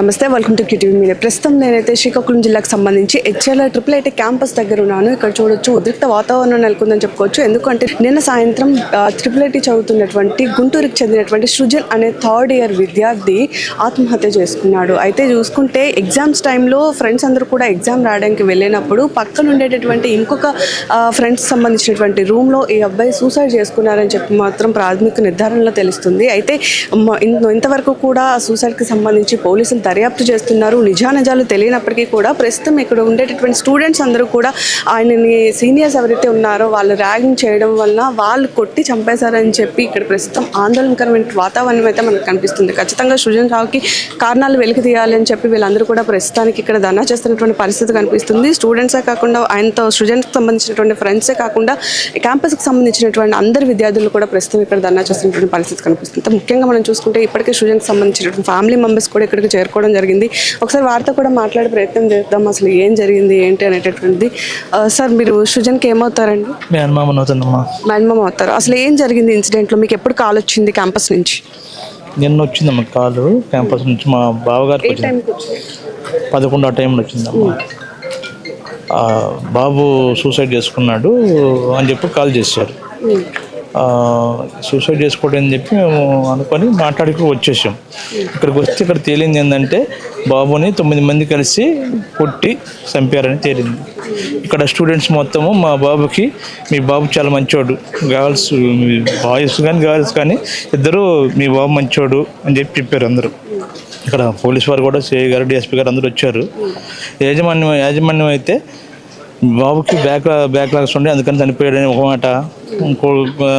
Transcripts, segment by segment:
నమస్తే welcome to QTV media ప్రస్తుతం నేనైతే శ్రీకాకుళం జిల్లాకు సంబంధించి హెచ్ఎల్ ట్రిపుల్ ఐటీ క్యాంపస్ దగ్గర ఉన్నాను. ఇక్కడ చూడొచ్చు ఉద్రిక్త వాతావరణం నెలకొందని చెప్పుకోవచ్చు. ఎందుకంటే నిన్న సాయంత్రం ట్రిపుల్ ఐటీ చదువుతున్నటువంటి గుంటూరుకి చెందినటువంటి సృజన్ అనే థర్డ్ ఇయర్ విద్యార్థి ఆత్మహత్య చేసుకున్నాడు. అయితే చూసుకుంటే ఎగ్జామ్స్ టైంలో ఫ్రెండ్స్ అందరూ కూడా ఎగ్జామ్ రాయడానికి వెళ్ళినప్పుడు పక్కన ఉండేటటువంటి ఇంకొక ఫ్రెండ్స్ సంబంధించినటువంటి రూమ్లో ఈ అబ్బాయి సూసైడ్ చేసుకున్నారని చెప్పి మాత్రం ప్రాథమిక నిర్ధారణలో తెలుస్తుంది. అయితే ఇంతవరకు కూడా సూసైడ్కి సంబంధించి పోలీసులు దర్యాప్తు చేస్తున్నారు. నిజానిజాలు తెలియనప్పటికీ కూడా ప్రస్తుతం ఇక్కడ ఉండేటటువంటి స్టూడెంట్స్ అందరూ కూడా ఆయనని సీనియర్స్ ఎవరైతే ఉన్నారో వాళ్ళు ర్యాగింగ్ చేయడం వల్ల వాళ్ళు కొట్టి చంపేశారని చెప్పి ఇక్కడ ప్రస్తుతం ఆందోళనకరమైన వాతావరణం అయితే మనకు కనిపిస్తుంది. ఖచ్చితంగా సృజన్ రావుకి కారణాలు వెలికి తీయాలని చెప్పి వీళ్ళందరూ కూడా ప్రస్తుతానికి ఇక్కడ ధర్నా చేస్తున్నటువంటి పరిస్థితి కనిపిస్తుంది. స్టూడెంట్సే కాకుండా ఆయనతో సృజన్కి సంబంధించినటువంటి ఫ్రెండ్సే కాకుండా క్యాంపస్కి సంబంధించినటువంటి అందరు విద్యార్థులు కూడా ప్రస్తుతం ఇక్కడ ధర్నా చేస్తున్నటువంటి పరిస్థితి కనిపిస్తుంది. ముఖ్యంగా మనం చూసుకుంటే ఇప్పటికే సృజన్కి సంబంధించినటువంటి ఫ్యామిలీ మెంబర్స్ కూడా ఇక్కడికి చేరుకోవడం జరిగింది. ఒకసారి వారితో కూడా మాట్లాడే ప్రయత్నం చేద్దాం అసలు ఏం జరిగింది ఏంటి అనేటటువంటిది. సార్ మీరు సృజన్కి ఏమవుతారండి? మీ అనుమానం అవుతుందమ్మా మేనమామ అవుతారు. అసలు ఏం జరిగింది ఇన్సిడెంట్లో? మీకు ఎప్పుడు కాల్ వచ్చింది క్యాంపస్ నుంచి? నిన్న వచ్చిందమ్మా కాలు. క్యాంపస్ నుంచి మా బావగారికి ఏ వచ్చింది. పదకొండు ఆ టైంలో వచ్చిందమ్మా బాబు సూసైడ్ చేసుకున్నాడు అని చెప్పి కాల్ చేశారు. సూసైడ్ చేసుకోవడం అని చెప్పి మేము అనుకొని మాట్లాడుకు వచ్చేసాం. ఇక్కడికి వస్తే ఇక్కడ తేలింది ఏంటంటే బాబుని తొమ్మిది మంది కలిసి కొట్టి చంపారని తేలింది. ఇక్కడ స్టూడెంట్స్ మొత్తము మా బాబుకి మీ బాబు చాలా మంచోడు. గర్ల్స్ బాయ్స్ కానీ గర్ల్స్ కానీ ఇద్దరు మీ బాబు మంచోడు అని చెప్పి చెప్పారు అందరూ. ఇక్కడ పోలీస్ వారు కూడా సిఐ గారు డిఎస్పీ గారు అందరూ వచ్చారు. యాజమాన్యం యాజమాన్యం అయితే బాబుకి బ్యాక్ బ్యాక్ లాగ్స్ ఉండే అందుకని చనిపోయాడని ఒక మాట. ఇంకో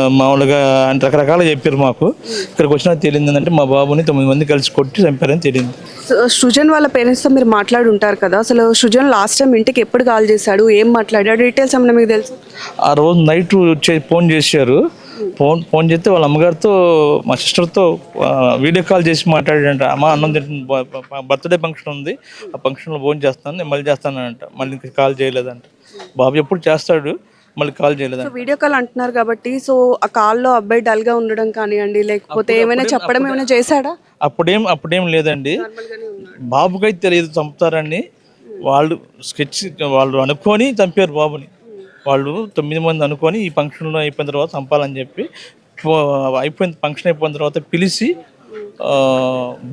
మామూలుగా అంటే రకరకాలు చెప్పారు మాకు. ఇక్కడికి వచ్చిన తేలింది ఏంటంటే మా బాబుని తొమ్మిది మంది కలిసి కొట్టి చంపారని తేలింది సో, సృజన్ వాళ్ళ పేరెంట్స్తో మీరు మాట్లాడి ఉంటారు కదా? అసలు సృజన్ లాస్ట్ టైం ఇంటికి ఎప్పుడు కాల్ చేశాడు? ఏం మాట్లాడాడు? డీటెయిల్స్ ఏమన్నా మీకు తెలుసు? ఆ రోజు నైట్ వచ్చే ఫోన్ చేశారు. ఫోన్ ఫోన్ చేస్తే వాళ్ళ అమ్మగారితో మా సిస్టర్తో వీడియో కాల్ చేసి మాట్లాడాడంట. అమ్మ అన్నం తింటున్న బర్త్డే ఫంక్షన్ ఉంది. ఆ ఫంక్షన్లో ఫోన్ చేస్తాను నేను మళ్ళీ చేస్తానంట మళ్ళీ ఇంకా కాల్ చేయలేదంట. బాబు ఎప్పుడు చేస్తాడు మళ్ళీ కాల్ చేయలేదంట. సో వీడియో కాల్ అంటున్నారు కాబట్టి సో ఆ కాల్లో అబ్బాయి డల్గా ఉండడం కానివ్వండి లేకపోతే ఏమైనా చెప్పడం ఏమైనా చేశాడా? అప్పుడేం అప్పుడేం లేదండి. బాబుకైతే తెలియదు చంపుతారని. వాళ్ళు స్కెచ్ వాళ్ళు అనుకొని చంపారు బాబుని. వాళ్ళు తొమ్మిది మంది అనుకొని ఈ ఫంక్షన్లో అయిపోయిన తర్వాత చంపాలని చెప్పి అయిపోయిన ఫంక్షన్ అయిపోయిన తర్వాత పిలిచి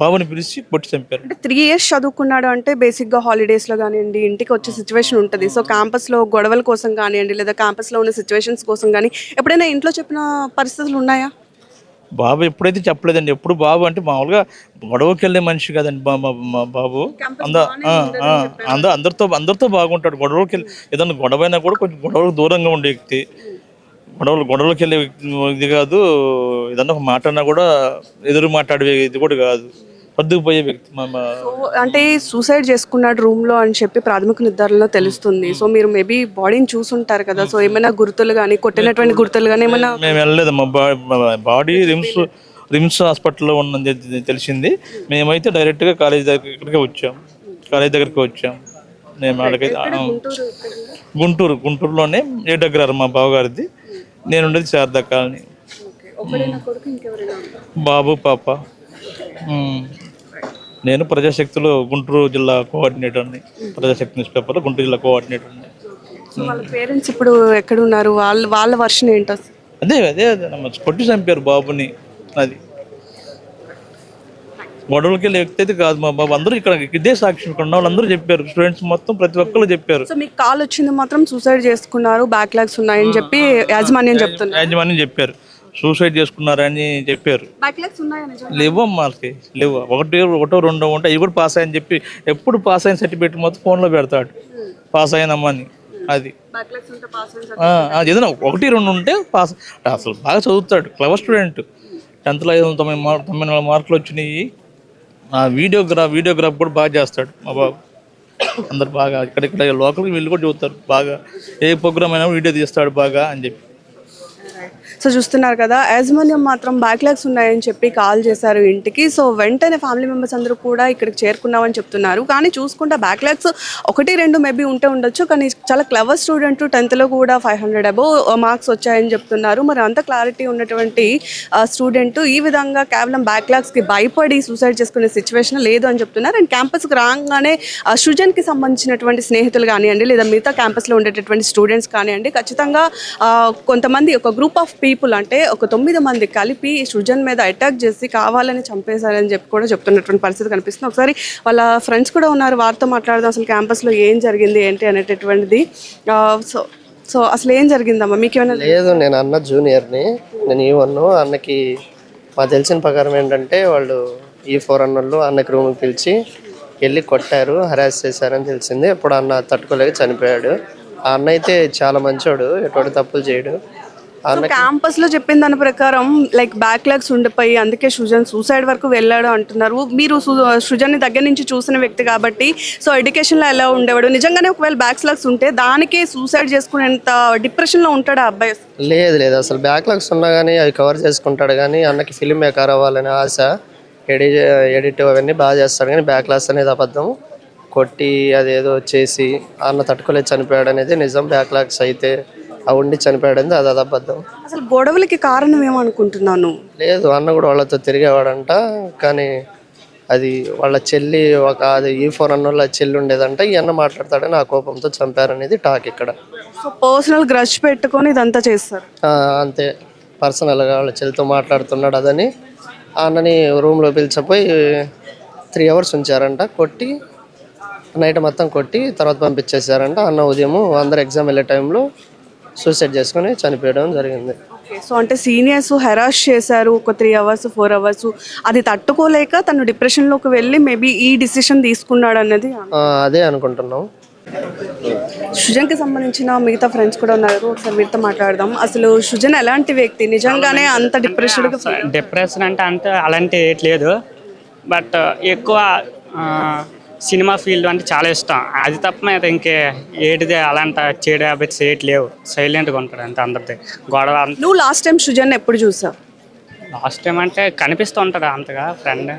బాబుని పిలిచి కొట్టి చంపారు. అంటే త్రీ ఇయర్స్ చదువుకున్నాడు అంటే బేసిక్గా హాలిడేస్లో కానివ్వండి ఇంటికి వచ్చే సిచ్యువేషన్ ఉంటుంది. సో క్యాంపస్లో గొడవల కోసం కానివ్వండి లేదా క్యాంపస్లో ఉన్న సిచ్యువేషన్స్ కోసం కానీ ఎప్పుడైనా ఇంట్లో చెప్పిన పరిస్థితులు ఉన్నాయా? బాబు ఎప్పుడైతే చెప్పలేదండి. ఎప్పుడు బాబు అంటే మామూలుగా గొడవకి వెళ్ళే మనిషి కదండి బాబు. అంద అందరితో అందరితో బాగుంటాడు. గొడవకి వెళ్ళి ఏదన్నా గొడవ అయినా కూడా కొంచెం గొడవలకు దూరంగా ఉండే వ్యక్తి. గొడవలు గొడవలకు వెళ్ళే వ్యక్తి ఇది కాదు. ఏదన్నా ఒక మాట అన్నా కూడా ఎదురు మాట్లాడే ఇది కూడా కాదు. సర్దుకుపోయే వ్యక్తి అంటే సూసైడ్ చేసుకున్నాడు రూమ్లో అని చెప్పి ప్రాథమిక నిర్ధారణలో తెలుస్తుంది. సో మీరు మేబీ బాడీని చూసుంటారు కదా. సో ఏమైనా గుర్తులు కానీ కొట్టినటువంటి గుర్తులు కానీ ఏమైనా మేము వెళ్ళలేదు. మా బాడీ రిమ్స్ రిమ్స్ హాస్పిటల్లో ఉన్నది తెలిసింది. మేమైతే డైరెక్ట్గా కాలేజ్ దగ్గర ఇక్కడికే వచ్చాం. కాలేజ్ దగ్గరికి వచ్చాం. మేము అక్కడికైతే ఆ, గుంటూరు గుంటూరులోనే ఏ దగ్గర మా బావగారిది. నేను ఉండేది శారదా కాలనీ. బాబు పాప. నేను ప్రజాశక్తిలో గుంటూరు జిల్లా కోఆర్డినేటర్ని ప్రజాశక్తి న్యూస్ పేపర్లో గుంటూరు జిల్లా కోఆర్డినేటర్ని. వాళ్ళ పేరెంట్స్ ఇప్పుడు ఎక్కడ ఉన్నారు వాళ్ళ వాళ్ళ వర్షన్ ఏంటో? అదే అదే అదే. కొట్టి చంపారు బాబుని అది. గొడవలకి వెళ్ళే వ్యక్తి అయితే కాదు మా బాబు. అందరూ ఇక్కడ ఇదే సాక్షి ఇక్కడ వాళ్ళందరూ చెప్పారు. స్టూడెంట్స్ మొత్తం ప్రతి ఒక్కరు చెప్పారు. సో మీకు కాల్ వచ్చింది మాత్రం సూసైడ్ చేసుకున్నారు. బ్యాక్లాగ్స్ ఉన్నాయని చెప్పి యాజమాన్యం చెప్తున్నారు. యాజమాన్యం చెప్పారు. సూసైడ్ చేసుకున్నారని చెప్పారు. లేవు వాళ్ళకి. లేవు. ఒకటి ఒకటో రెండో ఉంటాయి అవి కూడా పాస్ అయ్యని చెప్పి ఎప్పుడు పాస్ అయిన సర్టిఫికేట్ మొత్తం ఫోన్లో పెడతాడు. పాస్ అయినమ్మని అది. ఉంటే ఏదైనా ఒకటి రెండు ఉంటే పాస్ అసలు బాగా చదువుతాడు. క్లవర్ స్టూడెంట్ టెన్త్లో ఐదు వందల తొంభై మార్క్ తొంభై నాలుగు మార్కులు వచ్చినాయి. ఆ వీడియోగ్రాఫ్ వీడియోగ్రాఫ్ కూడా బాగా చేస్తాడు మా బాబు. అందరు బాగా ఇక్కడ ఇక్కడ లోకల్కి వీళ్ళు కూడా చదువుతారు బాగా ఏ ప్రోగ్రామ్ అయినా వీడియో తీస్తాడు బాగా అని చెప్పి. సో చూస్తున్నారు కదా యాజమాన్యం మాత్రం బ్యాక్లాగ్స్ ఉన్నాయని చెప్పి కాల్ చేశారు ఇంటికి. సో వెంటనే ఫ్యామిలీ మెంబర్స్ అందరూ కూడా ఇక్కడికి చేరుకున్నామని చెప్తున్నారు. కానీ చూసుకుంటే బ్యాక్లాగ్స్ ఒకటి రెండు మేబీ ఉంటే ఉండొచ్చు కానీ చాలా క్లవర్ స్టూడెంట్ టెన్త్లో కూడా ఫైవ్ హండ్రెడ్ అబోవ్ మార్క్స్ వచ్చాయని చెప్తున్నారు. మరి అంత క్లారిటీ ఉన్నటువంటి స్టూడెంట్ ఈ విధంగా కేవలం బ్యాక్లాగ్స్కి భయపడి సూసైడ్ చేసుకునే సిచ్యువేషన్ లేదు అని చెప్తున్నారు. అండ్ క్యాంపస్కి రాగానే సృజన్కి సంబంధించినటువంటి స్నేహితులు కానివ్వండి లేదా మిగతా క్యాంపస్లో ఉండేటటువంటి స్టూడెంట్స్ కానివ్వండి ఖచ్చితంగా కొంతమంది ఒక గ్రూప్ ఆఫ్ పీపుల్ పీపుల్ అంటే ఒక తొమ్మిది మంది కలిపి సృజన్ మీద అటాక్ చేసి కావాలని చంపేశారని చెప్పి కూడా చెప్తున్నటువంటి పరిస్థితి కనిపిస్తుంది. ఒకసారి వాళ్ళ ఫ్రెండ్స్ కూడా ఉన్నారు వారితో మాట్లాడదాం అసలు క్యాంపస్లో ఏం జరిగింది ఏంటి అనేటటువంటిది. సో సో అసలు ఏం జరిగిందమ్మా? మీకు ఏమైనా లేదు నేను అన్న జూనియర్ని నేను ఈ వన్ అన్నకి మాకు తెలిసిన ప్రకారం ఏంటంటే వాళ్ళు ఈ ఫోర్ అన్నోళ్ళు అన్నకి రూమ్కి పిలిచి వెళ్ళి కొట్టారు హరాస్ చేశారని తెలిసింది. అప్పుడు అన్న తట్టుకోలేక చనిపోయాడు. ఆ అన్న అయితే చాలా మంచోడు ఎటువంటి తప్పులు చేయడు. క్యాంపస్లో చెప్పిన దాని ప్రకారం లైక్ బ్యాక్లాగ్స్ ఉండిపోయి అందుకే సృజన్ సూసైడ్ వరకు వెళ్ళాడు అంటున్నారు. మీరు సృజన్ దగ్గర నుంచి చూసిన వ్యక్తి కాబట్టి సో ఎడ్యుకేషన్లో ఎలా ఉండేవాడు? నిజంగానే ఒకవేళ బ్యాక్లాగ్స్ ఉంటే దానికే సూసైడ్ చేసుకునేంత డిప్రెషన్లో ఉంటాడు ఆ అబ్బాయి? లేదు లేదు. అసలు బ్యాక్లాగ్స్ ఉన్నా కానీ అవి కవర్ చేసుకుంటాడు కానీ అన్నకి ఫిలిం మేకర్ అవ్వాలనే ఆశ ఎడి ఎడిట్ అవన్నీ బాగా చేస్తాడు కానీ బ్యాక్లాగ్స్ అనేది అబద్ధం. కొట్టి అదేదో చేసి అన్న తట్టుకోలేదు చనిపోయాడు అనేది నిజం. బ్యాక్లాగ్స్ అయితే ఆ ఉండి చనిపోయాడు అనేది అది అది అబద్ధం. అసలు గొడవలకి కారణం ఏమనుకుంటున్నాను? లేదు అన్న కూడా వాళ్ళతో తిరిగేవాడంట కానీ అది వాళ్ళ చెల్లి ఒక అది ఈ ఫోన్ అన్న వాళ్ళ చెల్లి ఉండేదంట ఈ అన్న మాట్లాడతాడని ఆ కోపంతో చంపారనేది టాక్ ఇక్కడ. సో పర్సనల్ గ్రష్ పెట్టుకొని ఇదంతా చేస్తారు? ఆ, అంతే. పర్సనల్గా వాళ్ళ చెల్లితో మాట్లాడుతున్నాడు అదని ఆ అన్నని రూమ్లో పిలిచిపోయి త్రీ అవర్స్ ఉంచారంట కొట్టి నైట్ మొత్తం కొట్టి తర్వాత పంపించేశారంట. అన్న ఉదయం అందరు ఎగ్జామ్ వెళ్ళే టైంలో సూసైడ్ చేసుకొని చనిపోయడం జరిగింది. ఓకే సో అంటే సీనియర్స్ హెరాస్ చేశారు ఒక త్రీ అవర్స్ ఫోర్ అవర్స్ అది తట్టుకోలేక తను డిప్రెషన్లోకి వెళ్ళి మేబీ ఈ డిసిషన్ తీసుకున్నాడు అన్నది అదే అనుకుంటున్నాం. సృజన్కి సంబంధించిన మిగతా ఫ్రెండ్స్ కూడా ఉన్నారు ఒకసారి వీరితో మాట్లాడదాం. అసలు సృజన్ ఎలాంటి వ్యక్తి? నిజంగానే అంత డిప్రెషన్గా డిప్రెషన్ అంటే అంత అలాంటి లేదు. బట్ ఎక్కువ ఆ, సినిమా ఫీల్డ్ అంటే చాలా ఇష్టం. అది తప్ప మీద ఇంకే ఏటిది అలాంటి చెడు హ్యాబిట్స్ ఏటి లేవు. సైలెంట్గా ఉంటాడు అంటే అందరిది. గొడవ నువ్వు లాస్ట్ టైం సృజన్ ఎప్పుడు చూసావు? లాస్ట్ టైం అంటే కనిపిస్తూ ఉంటాడు అంతగా ఫ్రెండ్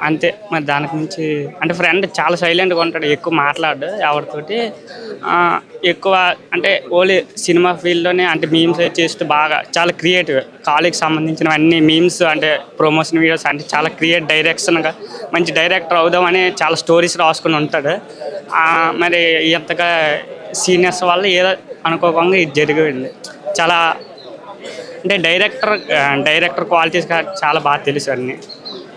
అంతే. మరి దానికి మించి అంటే ఫ్రెండ్ చాలా సైలెంట్గా ఉంటాడు. ఎక్కువ మాట్లాడు ఎవరితోటి. ఎక్కువ అంటే ఓన్లీ సినిమా ఫీల్డ్లోనే అంటే మీమ్స్ చేస్తూ బాగా చాలా క్రియేటివ్ కాలేజ్కి సంబంధించినవన్నీ మీమ్స్ అంటే ప్రమోషన్ వీడియోస్ అంటే చాలా క్రియేట్ డైరెక్షన్గా మంచి డైరెక్టర్ అవుదామని చాలా స్టోరీస్ రాసుకుని ఉంటాడు. మరి ఎంతగా సీనియర్స్ వల్ల ఏదో అనుకోకుండా ఇది జరిగింది చాలా అంటే డైరెక్టర్ డైరెక్టర్ క్వాలిటీస్ చాలా బాగా తెలుసు అన్ని.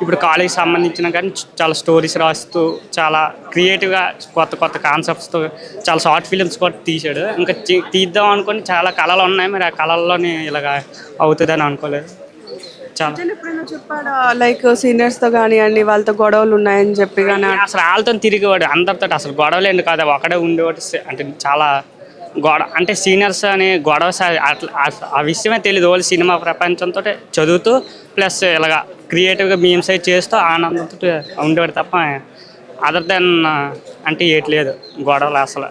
ఇప్పుడు కాలేజ్ సంబంధించిన కానీ చాలా స్టోరీస్ రాస్తూ చాలా క్రియేటివ్గా కొత్త కొత్త కాన్సెప్ట్స్తో చాలా షార్ట్ ఫిలిమ్స్ కూడా తీశాడు. ఇంకా తీ- తీద్దాం అనుకుని చాలా కళలు ఉన్నాయి. మరి ఆ కళల్లోనే ఇలాగ అవుతుందని అనుకోలేదు. ఎప్పుడైనా చెప్పాడా? లైక్ సీనియర్స్తో కానివ్వండి వాళ్ళతో గొడవలు ఉన్నాయని చెప్పి కానీ అసలు వాళ్ళతో తిరిగేవాడు. అందరితో అసలు గొడవలు ఎందుకు కాదు ఒకడే ఉండేవాడు. అంటే చాలా గొడవ అంటే సీనియర్స్ అని గొడవ అట్లా ఆ- విషయమే తెలియదు వాళ్ళు సినిమా ప్రపంచంతో చదువుతూ ప్లస్ ఇలాగా క్రియేటివ్గా మీమ్స్ అయి చేస్తూ ఆనందంతో ఉండేవాడు తప్ప అదర్ దెన్ అంటే ఏట్లేదు గొడవలు అసలు.